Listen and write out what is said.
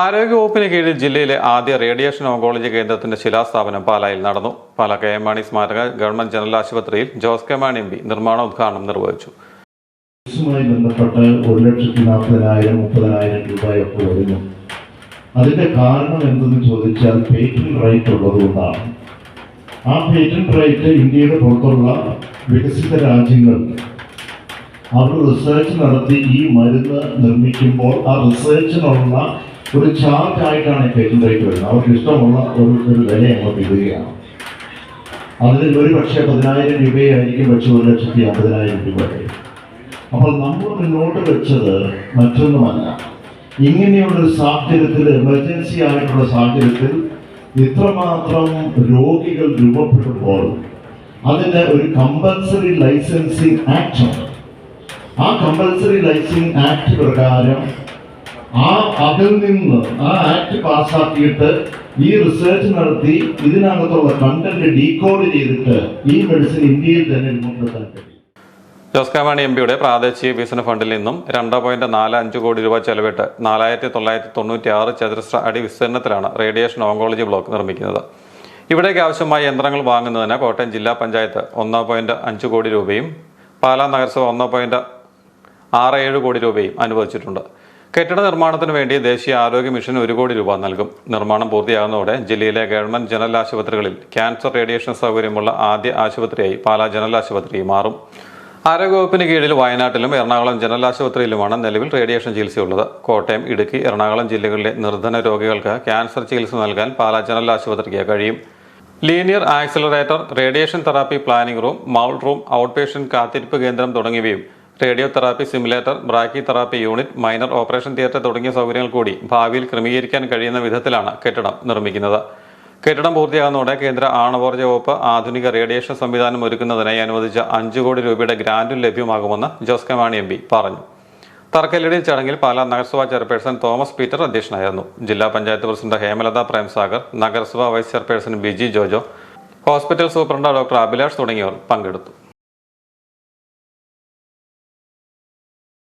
ആരോഗ്യവകുപ്പിന് കീഴിൽ ജില്ലയിലെ ആദ്യ റേഡിയേഷൻ ഓങ്കോളജി കേന്ദ്രത്തിന്റെ ശിലാസ്ഥാപനം പാലായിൽ നടന്നു. പാല കെ എം മാണി സ്മാരക ഗവൺമെന്റ് ജനറൽ ആശുപത്രിയിൽ Jose K Mani M P നിർമ്മാണ ഉദ്ഘാടനം നിർവഹിച്ചു. ബന്ധപ്പെട്ട് ഒരു ലക്ഷത്തി നാൽപ്പതിനായിരം മുപ്പതിനായിരം രൂപയൊക്കെ വരുന്നു. അതിന്റെ കാരണം എന്തെന്ന് ചോദിച്ചാൽ പേറ്റന്റ് റൈറ്റ് ഉള്ളതുകൊണ്ടാണ് ആ പേറ്റന്റ് റൈറ്റ് ഇന്ത്യയുടെ പുറത്തുള്ള വികസിത രാജ്യങ്ങൾ അവർ റിസർച്ച് നടത്തി ഈ മരുന്ന് നിർമ്മിക്കുമ്പോൾ ആ റിസർച്ചിനുള്ള ഒരു ചാർജ് ആയിട്ടാണ് പേറ്റന്റ് റൈറ്റ് വരുന്നത്. അവർക്ക് ഇഷ്ടമുള്ള ഒരു ഒരു വില അങ്ങോട്ട് ഇടുകയാണ്. അതിൽ ഒരു പക്ഷേ പതിനായിരം രൂപയായിരിക്കും പക്ഷെ ഒരു ലക്ഷത്തി അമ്പതിനായിരം രൂപ അപ്പോൾ നമ്മൾ മുന്നോട്ട് വെച്ചത് മറ്റൊന്നുമല്ല. ഇങ്ങനെയുള്ളൊരു സാഹചര്യത്തിൽ എമർജൻസി ആയിട്ടുള്ള സാഹചര്യത്തിൽ ഇത്രമാത്രം രോഗികൾ രൂപപ്പെടുമ്പോൾ അതിന് ഒരു കമ്പൽസറി ലൈസൻസിങ് ആക്ട് ആ കമ്പൽസറി ലൈസൻസിങ് ആക്ട് പ്രകാരം ആ അതിൽ നിന്ന് ആ ആക്ട് പാസ്സാക്കിയിട്ട് ഈ റിസർച്ച് നടത്തി ഇതിനകത്തുള്ള കണ്ടന്റ് ഡീകോഡ് ചെയ്തിട്ട് ഈ മെഡിസിൻ ഇന്ത്യയിൽ തന്നെ രൂപപ്പെടുത്താൻ കഴിയും. ജോസ് കെ എം പിയുടെ പ്രാദേശിക വികസന ഫണ്ടിൽ നിന്നും രണ്ട് പോയിന്റ് നാല് അഞ്ച് കോടി രൂപ ചെലവിട്ട് നാലായിരത്തി തൊള്ളായിരത്തി തൊണ്ണൂറ്റി ആറ് ചതുരശ്ര അടി വിസ്തീർണത്തിലാണ് റേഡിയേഷൻ ഓങ്കോളജി ബ്ലോക്ക് നിർമ്മിക്കുന്നത്. ഇവിടേക്ക് ആവശ്യമായ യന്ത്രങ്ങൾ വാങ്ങുന്നതിന് കോട്ടയം ജില്ലാ പഞ്ചായത്ത് ഒന്ന് പോയിന്റ് അഞ്ച് കോടി രൂപയും പാലാ നഗരസഭ ഒന്ന് പോയിന്റ് ആറ് ഏഴ് കോടി രൂപയും അനുവദിച്ചിട്ടുണ്ട്. കെട്ടിട നിർമ്മാണത്തിന് വേണ്ടി ദേശീയ ആരോഗ്യ മിഷൻ ഒരു കോടി രൂപ നൽകും. നിർമ്മാണം പൂർത്തിയാകുന്നതോടെ ജില്ലയിലെ ഗവൺമെന്റ് ജനറൽ ആശുപത്രികളിൽ ക്യാൻസർ റേഡിയേഷൻ സൗകര്യമുള്ള ആദ്യ ആശുപത്രിയായി പാലാ ജനറൽ ആശുപത്രി മാറും. ആരോഗ്യവകുപ്പിന് കീഴിൽ വയനാട്ടിലും എറണാകുളം ജനറൽ ആശുപത്രിയിലുമാണ് നിലവിൽ റേഡിയേഷൻ ചികിത്സയുള്ളത്. കോട്ടയം ഇടുക്കി എറണാകുളം ജില്ലകളിലെ നിർധന രോഗികൾക്ക് ക്യാൻസർ ചികിത്സ നൽകാൻ പാലാ ജനറൽ ആശുപത്രിക്ക് കഴിയും. Linear accelerator radiation therapy planning room mould room out patient കാത്തിരിപ്പ് കേന്ദ്രം തുടങ്ങിയവയും radio therapy simulator brachy therapy unit minor operation theatre തുടങ്ങിയ സൗകര്യങ്ങൾ കൂടി ഭാവിയിൽ ക്രമീകരിക്കാൻ കഴിയുന്ന വിധത്തിലാണ് കെട്ടിടം നിർമ്മിക്കുന്നത്. കെട്ടിടം പൂർത്തിയാകുന്നതോടെ കേന്ദ്ര ആണവോർജ വകുപ്പ് ആധുനിക റേഡിയേഷൻ സംവിധാനം ഒരുക്കുന്നതിനായി അനുവദിച്ച അഞ്ച് കോടി രൂപയുടെ ഗ്രാന്റും ലഭ്യമാകുമെന്ന് ജോസ് കമാണി മാണി എം പറഞ്ഞു. തറക്കല്ലിടൽ ചടങ്ങിൽ പാലാ നഗരസഭാ ചെയർപേഴ്സൺ തോമസ് പീറ്റർ അധ്യക്ഷനായിരുന്നു. ജില്ലാ പഞ്ചായത്ത് പ്രസിഡന്റ് ഹേമലത പ്രേംസാഗർ നഗരസഭാ vice chairperson Biji Jojo hospital superintendent doctor Abhilash തുടങ്ങിയവർ പങ്കെടുത്തു.